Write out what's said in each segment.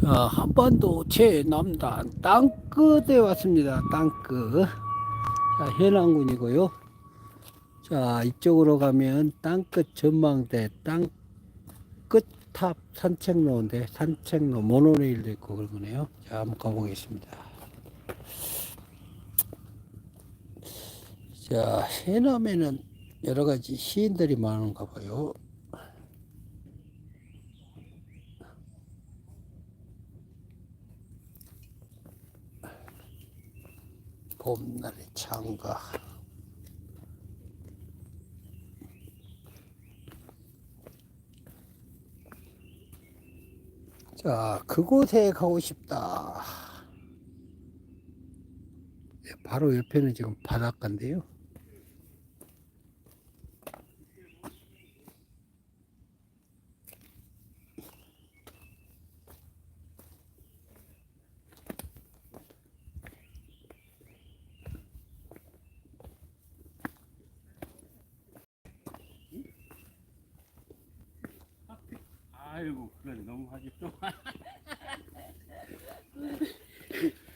자, 한반도 최남단 땅끝에 왔습니다. 땅끝. 자, 해남군이고요. 자, 이쪽으로 가면 땅끝 전망대, 땅끝 탑 산책로인데, 산책로 모노레일도 있고 그러네요. 자, 한번 가보겠습니다. 자, 해남에는 여러 가지 시인들이 많은가 봐요. 봄날의 창가. 자, 그곳에 가고 싶다. 네, 바로 옆에는 지금 바닷가인데요. 아이고 그래 너무 하겠죠.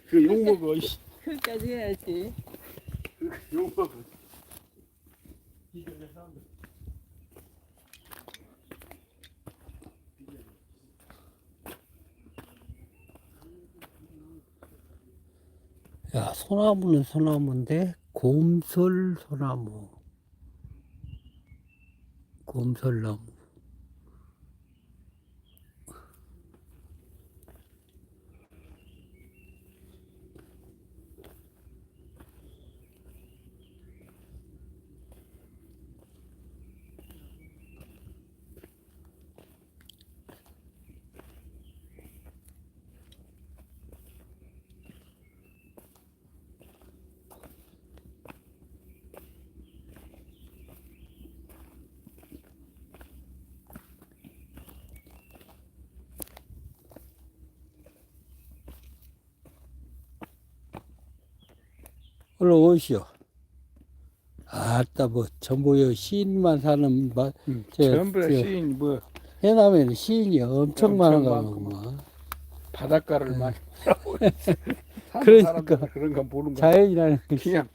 그욕 먹어 이씨. 그까지 해야지. 욕 먹어. 이게 내 사람들. 야, 소나무는 소나무인데, 곰설 소나무. 곰설나무. 얼른 오시오. 아따, 뭐, 전부 여 시인만 사는, 마, 저, 전부 다 저, 시인 뭐 해남에는 시인이 엄청 엄청 많은가 보구만. 바닷가를 많이 사는 그러니까. 그런 거 모르는 거. 자연이라는 게, 그냥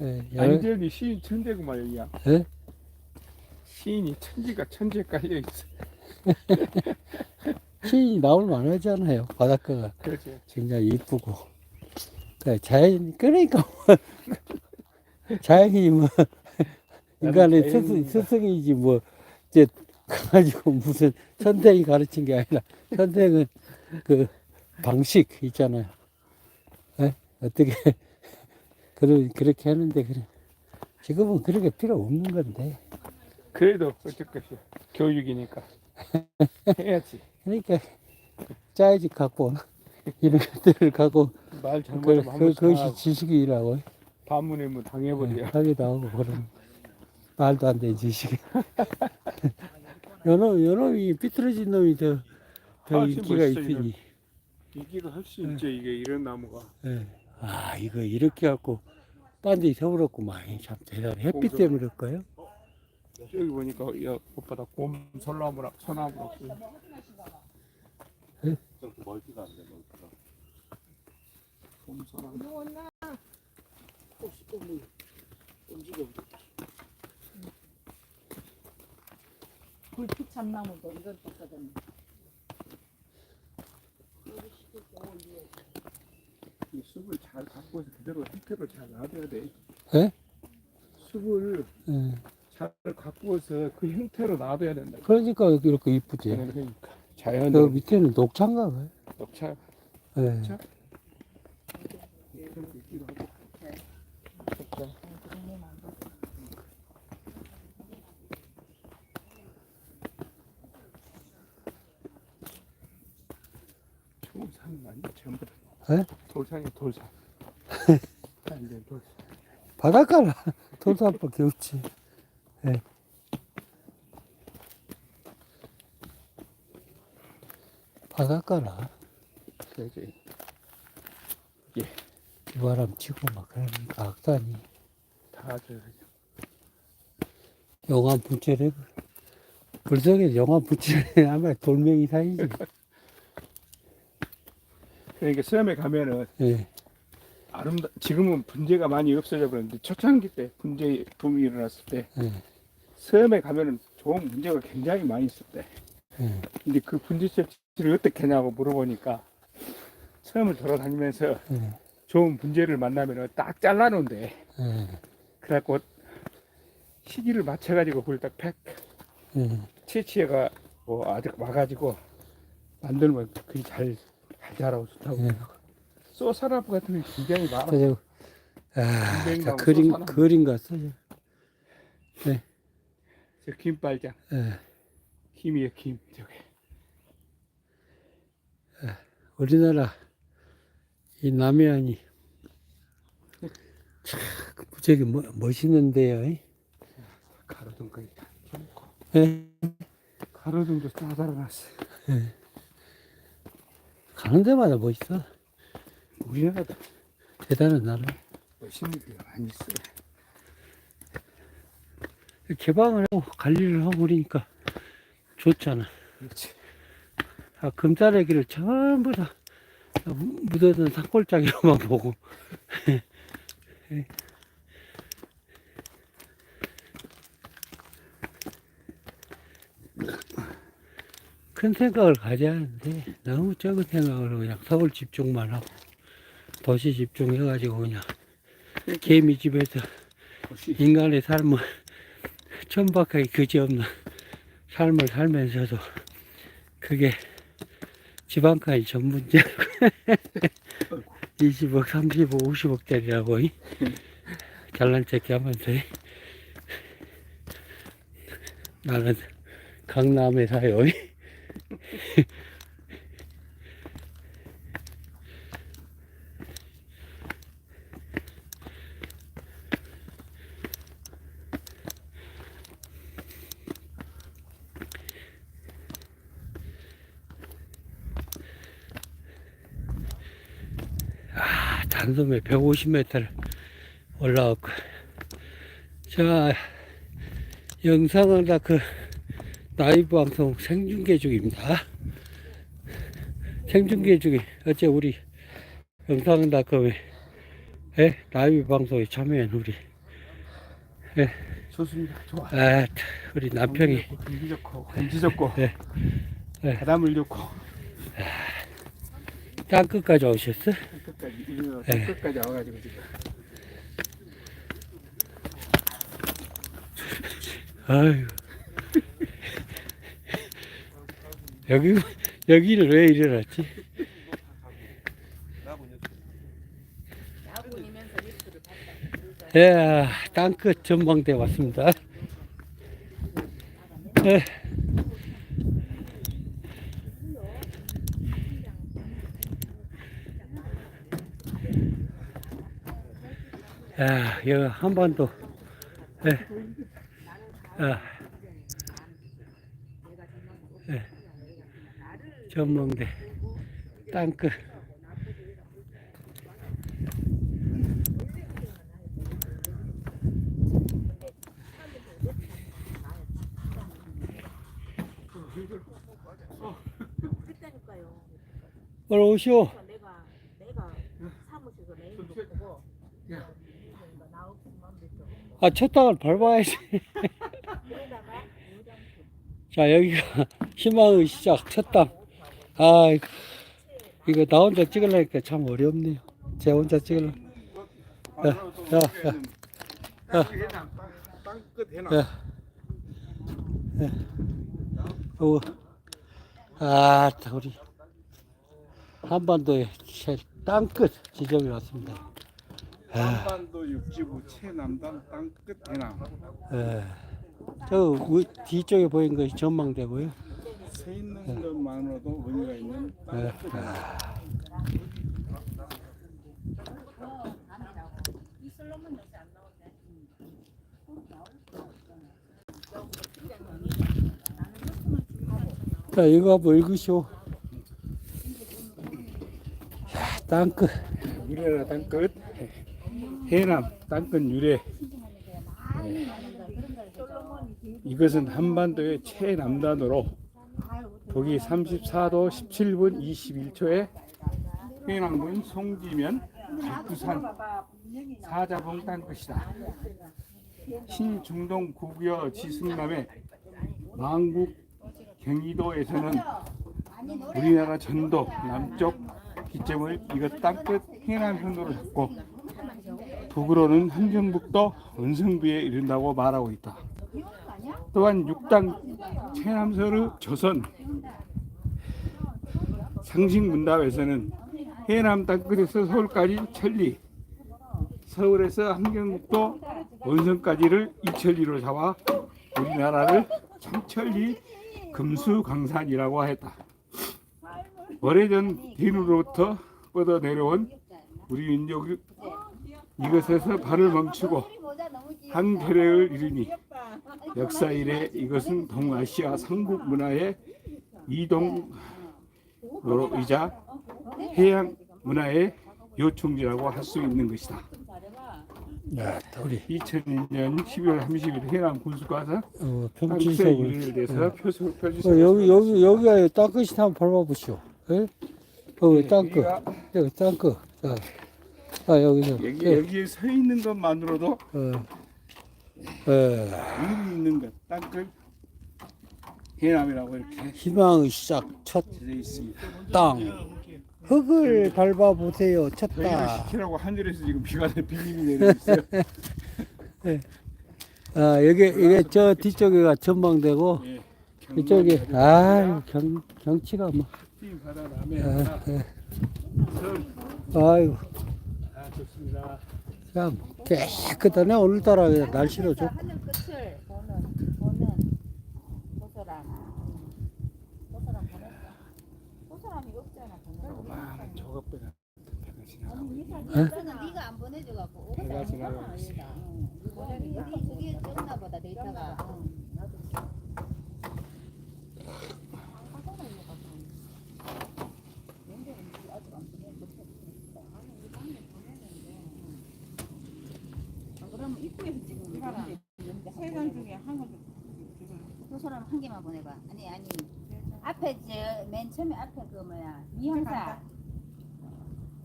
예, 완전히 시인 천재구만 여기야. 예? 시인이 천지가 천지에 깔려 있어. 시인이 나올 만하잖아요. 바닷가가 그렇지. 굉장히 이쁘고. 그러니까 자연, 그러니까 뭐, 자연이 뭐, 인간의 스승. 스승이지 뭐, 이제, 가지고 무슨 선생이 가르친 게 아니라, 선생은 그 방식 있잖아요. 예? 어떻게, 그러, 그렇게 하는데, 그래. 지금은 그렇게 필요 없는 건데. 그래도 어쩔 것이야. 교육이니까 해야지. 그러니까, 짜야지 갖고, 이런 것들을 갖고, 말 그, 잘못하면 그, 한 번씩 그것이 당하고 지식이라고. 반문에 뭐 당해버려. 하기도 하고, 그런 말도 안 되는 지식이. 요놈, 요놈이 삐뚤어진 놈이 더, 더 훨씬 인기가 멋있어, 있으니. 이기가 훨씬 있죠 이게 이런 나무가. 예. 아, 이거 이렇게 갖고, 빤디 세우렸구만. 참 대단해. 햇빛 공정. 때문에 그럴까요? 여기 보니까 야 오빠다 곰 솔나무랑 소나무랑 멀티가 안 돼, 멀 불빛 참나무도 이건 똑같네. 이 숲을 잘 갖고 서 그대로 형태로 잘 놔둬야 돼. 예? 숲을 예. 잘 갖고 서그 형태로 놔둬야 된다. 그러니까 이렇게 이쁘지. 그러니까 저 자연으로 밑에는 녹차인가 봐요. 녹차 예. 자. 이렇게 있기도 하고. 녹차. 좋은 산 많이 전부 다 예? 돌산이 돌산. 완전 돌산. 바닷가라. 돌산밖에 없지. 예. 바닷가라. 그지. 비바람 치고 막 그러니까 악산이 다 저. 영암 부채래. 불성에 영암 부채래 아마 돌멩이 사이지. 그러니까 섬에 가면은 예, 아름다 지금은 분재가 많이 없어져 버렸는데 초창기 때 분재 붐이 일어났을 때 예, 섬에 가면은 좋은 분재가 굉장히 많이 있었대. 예. 근데 그 분재 채취를 어떻게 하냐고 물어보니까 섬을 돌아다니면서 예, 좋은 분재를 만나면은 딱 잘라놓은데 예, 그래갖고 시기를 맞춰가지고 그걸 딱 팩 예. 채취해가 뭐 아직 와가지고 만들면 그게 잘, 잘 자라고 좋다고. 예. 소사라프 같은 게 굉장히 많아. 아, 자, 그림. 그림 같어요. 저 김빨장, 예. 김이에요, 김. 저게. 우리나라 이 남해안이 참 무지하게 멋- 멋있는데요. 이? 가로등까지 다 켜놓고. 예. 가로등도 다 달아놨어. 가는 데마다 멋있어. 우리나라도 대단한 나라. 멋있는 게 많이 있어. 개방을 하고 관리를 하고 그러니까 좋잖아. 그렇지. 아, 금자래기를 전부 다 묻어둔 산골짜기로만 보고. 큰 생각을 가져야 하는데 너무 적은 생각으로 그냥 서울 집중만 하고 도시 집중해가지고 그냥 개미 집에서. 인간의 삶을 천박하게 그지없는 삶을 살면서도 그게 지방까지 전문제 20억, 30억, 50억짜리라고 잘난 척 하면서 이. 나는 강남에 사요. 이. 아, 단숨에 150m를 올라왔고. 자, 영상은 다그 라이브 방송 생중계 중입니다. 생중계 중에 어째 우리 다그 예? 라이브 방송에 참여한 우리 좋습니다. 좋아. 아, 우리 남편이 공기 좋고, 공기 좋고, 네. 네. 바닷물 좋고, 땅 끝까지 오셨어? 끝까지, 우리나라 네. 끝까지 와가지고 지금. 아유. 여기, 여기를 왜 이래놨지? 예, 땅끝 전망대 왔습니다. 예. 야, 여기 한반도, 예. 아, 예. 전망대, 땅끝. 얼른 오시오. 내가 내가 사무실에서 메인도 보고 그러니까 나 없으면 됐죠. 아, 첫 땅을 밟아야지. 자, 여기가 희망의 시작, 첫 땅. 아, 이거 나 혼자 찍으려니까 참 어렵네요. 제 혼자 찍으려. 야, 야, 야. 야. 야. 오. 아, 다 우리 한반도의 제일 땅끝 지점에 왔습니다. 아, 한반도 육지부 최남단 땅끝. 예. 저 우- 뒤쪽에 보이는 것이 전망대고요. 서 있는 것만으로도 의미가 있는. 자, 이거 한번 읽으시오. 야, 땅끝. 우리나라 땅끝 해남 땅끝 유래 이것은 한반도의 최남단으로 북위 34도 17분 21초에 해남군 송지면 부산 사자봉 땅끝이다. 신중동 구겨 지승남의 망국 경기도에서는 우리나라 전도 남쪽 기점을 이것 땅끝 해남현으로 잡고 북으로는 함경북도 원성부에 이른다고 말하고 있다. 또한 육당 최남서르 조선 상식 문답에서는 해남 땅끝에서 서울까지 천리, 서울에서 함경북도 원성까지를 이천리로 잡아 우리나라를 참천리 금수강산이라고 했다. 오래전 비누로부터 뻗어 내려온 우리 민족이 이것에서 발을 멈추고 한태례를 이루니 역사 이래 이것은 동아시아 삼국 문화의 이동로 이자 해양 문화의 요충지라고 할 수 있는 것이다. 야, 우리 2002년 12월 30일 해남 군수과서 어, 평지석을 일에 대해서 표수 어, 표지서 여기 여기 여기가 땅끝이 한번 밟아보시오. 예? 어, 땅끝. 여기가 여기 땅끝. 자, 아 여기서. 여기 예. 여기에 서 있는 것만으로도 어. 예. 의미 있는 것 땅끝 해남이라고 이렇게 희망의 시작 첫 되어 있습니다. 땅. 흙을 밟아 보세요. 첫 저희가 땅. 시키라고 하늘에서 지금 비가 내 비님이 내리고 있어요. 아 여기 이게 저 뒤쪽에가 전망되고 예, 이쪽에 아 경, 경치가 뭐 바다 아, 예. 섬. 아이고 아 좋습니다. 참 깨끗하네 오늘따라 날씨도 좋고 하늘 끝을 보는 보는 고소람 고소람 보냈어 고소람이 많은 저것보다 배가 지나가. 저는 네가 안 보내줘갖고 배가 지나가고 있어. 어디 저기 적나 보다 데이터가 그럼 입구에서 지금 세장 중에 한 건. 그 사람 한 개만 보내봐. 아니 아니 앞에 저맨 처음에 앞에 그 뭐야 미형사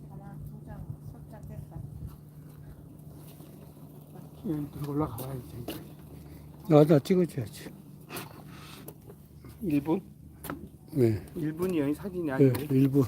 하나, 두 장, 석장 됐다. 예, 들고 올라가 봐야 지. 나다 찍어줘야지 1분? 네, 1분이 아니 사진이 네 아니고 일부